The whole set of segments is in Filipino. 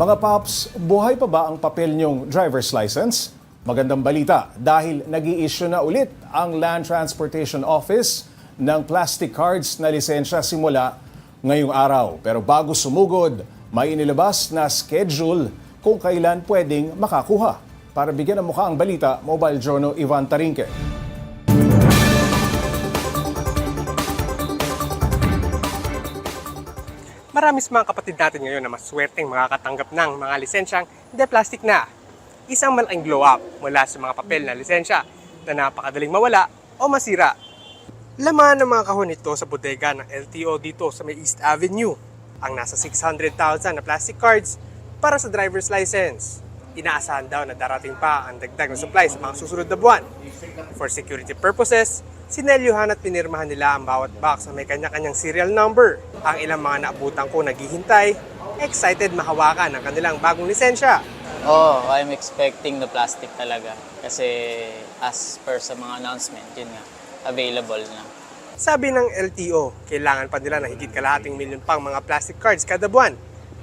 Mga paps, buhay pa ba ang papel niyong driver's license? Magandang balita dahil nag issue na ulit ang Land Transportation Office ng plastic cards na lisensya simula ngayong araw. Pero bago sumugod, may inilabas na schedule kung kailan pwedeng makakuha. Para bigyan ng mukha ang balita, Mobile Journal Ivan Tarinque. Marami sa mga kapatid natin ngayon na maswerteng makakatanggap ng mga lisensyang hindi plastic na. Isang malaking glow up mula sa mga papel na lisensya na napakadaling mawala o masira. Laman ng mga kahon nito sa bodega ng LTO dito sa may East Avenue. Ang nasa 600,000 na plastic cards para sa driver's license. Inaasahan daw na darating pa ang dagdag na supply sa mga susunod na buwan. For security purposes, sinelyuhan at pinirmahan nila ang bawat box na may kanya-kanyang serial number. Ang ilang mga naabutan ko naghihintay, excited mahawakan ang kanilang bagong lisensya. Oh, I'm expecting the plastic talaga. Kasi as per sa mga announcement, yun nga, available na. Sabi ng LTO, kailangan pa nila ng higit kalahating milyon pang mga plastic cards kada buwan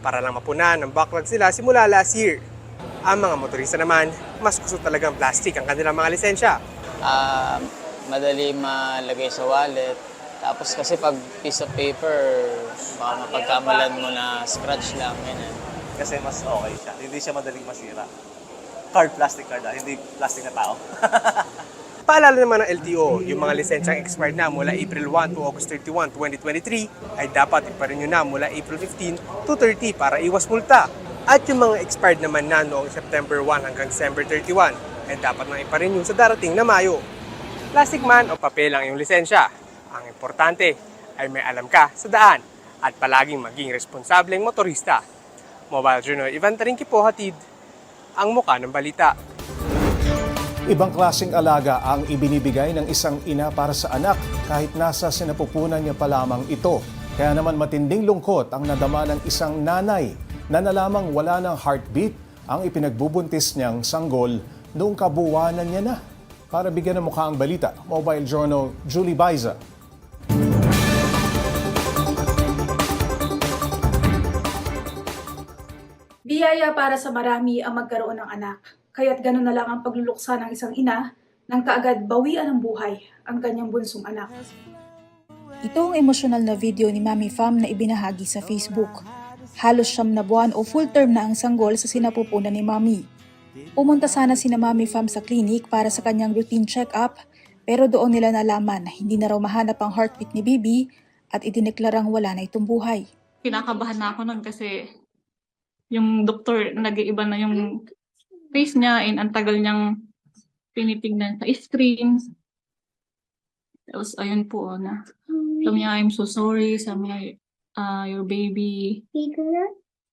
para lang mapunan ang backlog sila simula last year. Ang mga motorista naman, mas gusto talagang plastic ang kanilang mga lisensya. Ah, madali malagay sa wallet. Tapos kasi pag piece of paper, baka mapagkamalan mo na scratch lang, ganyan. kasi mas okay siya. Hindi siya madaling masira. Card, plastic card ah, hindi plastic na tao. Paalala naman ng LTO, yung mga lisensyang expired na mula April 1 to August 31, 2023 ay dapat iparenew na mula April 15 to 30 para iwas multa. At yung mga expired naman na noong September 1 hanggang December 31 ay dapat nang iparenew sa darating na Mayo. Plastic man o papel ang iyong lisensya. Ang importante ay may alam ka sa daan at palaging maging responsableng motorista. Mobile Journal Ivan Tarinki po hatid ang muka ng balita. Ibang klaseng alaga ang ibinibigay ng isang ina para sa anak kahit nasa sinapupunan niya pa lamang ito. Kaya naman matinding lungkot ang nadama ng isang nanay na nalamang wala ng heartbeat ang ipinagbubuntis niyang sanggol noong kabuwanan niya na. Para bigyan ng mukha ang balita, Mobile Journal Julie Baiza. Biyaya para sa marami ang magkaroon ng anak, kaya't ganun na lang ang pagluluksa ng isang ina nang kaagad bawian ng buhay ang kanyang bunsong anak. Ito ang emosyonal na video ni Mami Fam na ibinahagi sa Facebook. Halos siyam na buwan o full term na ang sanggol sa sinapupunan ni Mami. Pumunta sana si na Mami Fam sa clinic para sa kanyang routine check-up pero doon nila nalaman na hindi na raw mahanap ang heartbeat ni Bibi at idineklarang wala na itong buhay. kinakabahan na ako nun kasi yung doktor, nag-iiba na yung face niya and ang tagal niyang tinitignan sa screen. Tapos, ayun po, oh, na. Sabi niya, I'm so sorry. Sabi niya, uh, your baby,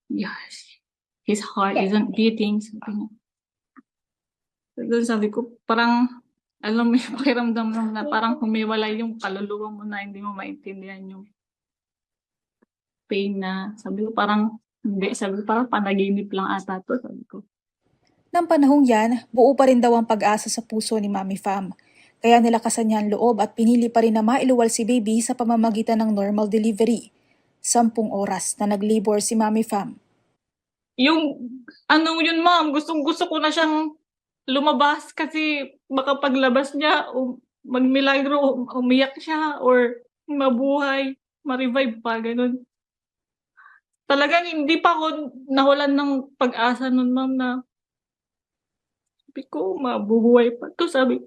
yes, his heart isn't beating. Sabi niya. Doon sabi ko, parang, alam mo yung pakiramdam mo na parang humiwalay yung kaluluwa mo na hindi mo maintindihan yung pain na, sabi ko parang, hindi, sabi ko parang panaginip lang ata to, sabi ko. Nang panahong yan, buo pa rin daw ang pag-asa sa puso ni Mami Fam. Kaya nilakasan niya ang loob at pinili pa rin na mailuwal si baby sa pamamagitan ng normal delivery. Sampung oras na nag-labor si Mami Fam. Yung, ano yun ma'am, gustong gusto ko na siyang lumabas kasi baka paglabas niya, um, magmilagro, umiyak siya or mabuhay, ma-revive pa, ganun. Talagang hindi pa ako nawalan ng pag-asa nun ma'am na sabi ko, mabubuhay pa to, sabi.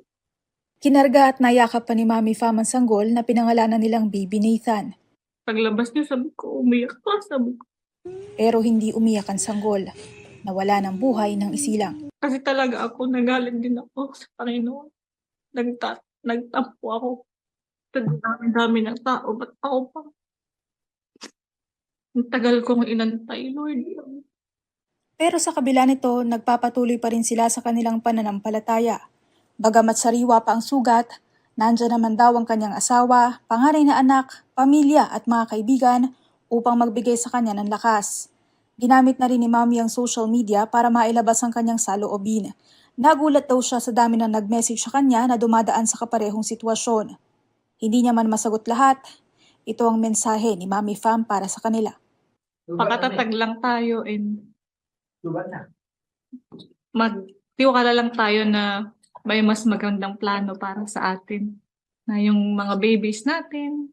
Kinarga at nayakap pa ni Mami Fam ang sanggol na pinangalanan nilang Baby Nathan. Paglabas niya, sabi ko, umiyak pa, sabi ko. Pero hindi umiyak ang sanggol. Nawala ng buhay ng isilang. Kasi talaga ako, nagalit din ako sa Panginoon. Nagta nagtampo ako. Dami-dami ng tao, ba't ako pa? Ang tagal kong inantay, Lord. Pero sa kabila nito, nagpapatuloy pa rin sila sa kanilang pananampalataya. Bagamat sariwa pa ang sugat, nandyan naman daw ang kanyang asawa, panganay na anak, pamilya at mga kaibigan upang magbigay sa kanya ng lakas. Ginamit na rin ni Mami ang social media para mailabas ang kanyang saloobin. Nagulat daw siya sa dami na nag-message sa kanya na dumadaan sa kaparehong sitwasyon. Hindi niya man masagot lahat. Ito ang mensahe ni Mami Fam para sa kanila. Pakatatag lang tayo and magtiwala lang tayo na may mas magandang plano para sa atin. Na yung mga babies natin,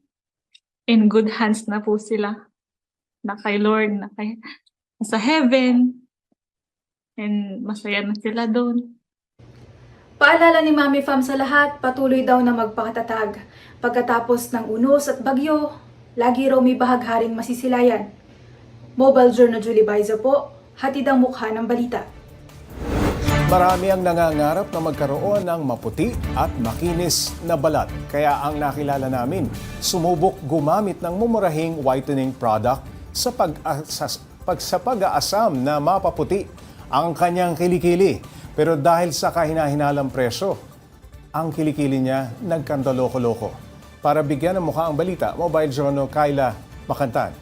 in good hands na po sila. Na kay Lord, na kay, sa heaven. And masaya na sila doon. Paalala ni Mami Fam sa lahat, patuloy daw na magpakatatag. Pagkatapos ng unos at bagyo, lagi raw may bahagharing masisilayan. Mobile Journal Julie Baiza po, hatid ang mukha ng balita. Marami ang nangangarap na magkaroon ng maputi at makinis na balat. Kaya ang nakilala namin, sumubok gumamit ng mumurahing whitening product sa, pag, sa, pag, sa pag-aasam na mapaputi ang kanyang kilikili. Pero dahil sa kahinahinalang presyo, ang kilikili niya nagkandaloko-loko. Para bigyan ng mukha ang balita, Mobile Journal Kyla Makantan.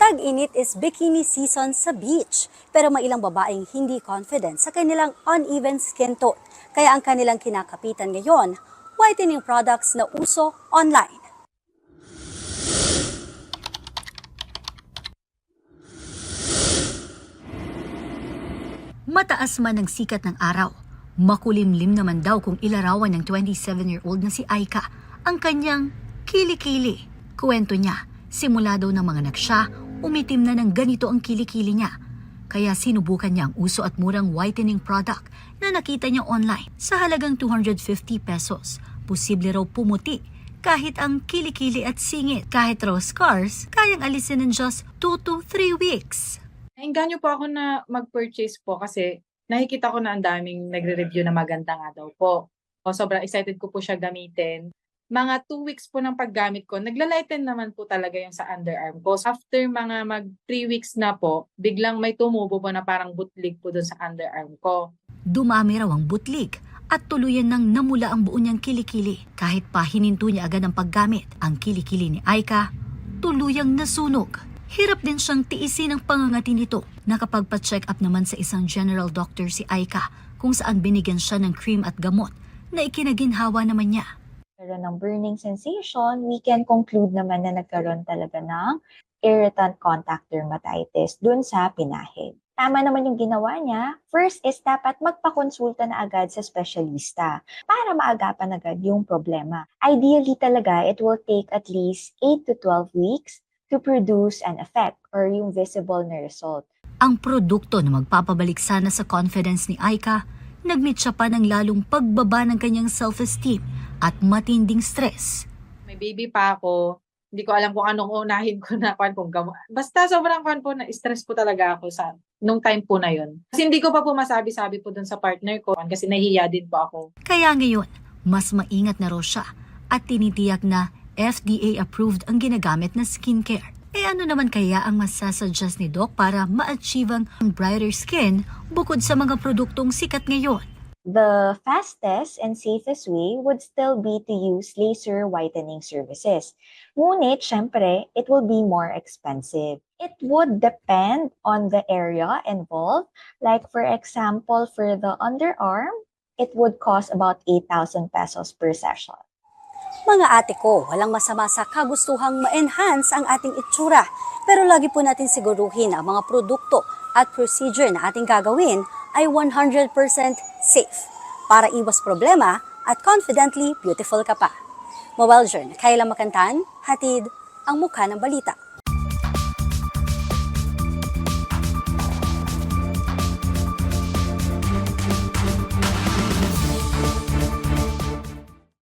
Tag-init is bikini season sa beach. Pero may ilang babaeng hindi confident sa kanilang uneven skin tone. Kaya ang kanilang kinakapitan ngayon, whitening products na uso online. Mataas man ang sikat ng araw, makulimlim naman daw kung ilarawan ng 27-year-old na si Aika ang kanyang kilikili. Kuwento niya, simula daw ng mga siya, umitim na ng ganito ang kilikili niya. Kaya sinubukan niya ang uso at murang whitening product na nakita niya online sa halagang 250 pesos. Posible raw pumuti kahit ang kilikili at singit. Kahit raw scars, kayang alisin in just 2 to 3 weeks. Nainganyo po ako na mag-purchase po kasi nakikita ko na ang daming nagre-review na maganda nga daw po. O sobrang excited ko po siya gamitin. Mga two weeks po ng paggamit ko, naglalighten naman po talaga yung sa underarm ko. After mga mag three weeks na po, biglang may tumubo po na parang butlig po dun sa underarm ko. Dumami raw ang butlig at tuluyan nang namula ang buo niyang kilikili. Kahit pa hininto niya agad ang paggamit, ang kilikili ni Aika tuluyang nasunog. Hirap din siyang tiisin ang pangangati nito. Nakapagpa-check up naman sa isang general doctor si Aika kung saan binigyan siya ng cream at gamot na ikinaginhawa naman niya. Nagkaroon ng burning sensation, we can conclude naman na nagkaroon talaga ng irritant contact dermatitis dun sa pinahid. Tama naman yung ginawa niya. First is dapat magpakonsulta na agad sa specialista para maagapan agad yung problema. Ideally talaga, it will take at least 8 to 12 weeks to produce an effect or yung visible na result. Ang produkto na magpapabalik sana sa confidence ni Aika, nagmeet siya pa ng lalong pagbaba ng kanyang self-esteem at matinding stress. May baby pa ako. Hindi ko alam kung anong unahin ko na kwan kung gamot. Basta sobrang kwan po na stress po talaga ako sa nung time po na yun. Kasi hindi ko pa po masabi-sabi po dun sa partner ko kasi nahihiya din po ako. Kaya ngayon, mas maingat na raw siya at tinitiyak na FDA-approved ang ginagamit na skincare. Eh ano naman kaya ang masasuggest ni Doc para ma-achieve ang brighter skin bukod sa mga produktong sikat ngayon? The fastest and safest way would still be to use laser whitening services. Ngunit, syempre, it will be more expensive. It would depend on the area involved. Like, for example, for the underarm, it would cost about 8,000 pesos per session. Mga ate ko, walang masama sa kagustuhang ma-enhance ang ating itsura. Pero lagi po natin siguruhin ang mga produkto at procedure na ating gagawin ay 100% safe para iwas problema at confidently beautiful ka pa. Mobile Journal, Kayla Makantan, hatid ang mukha ng balita.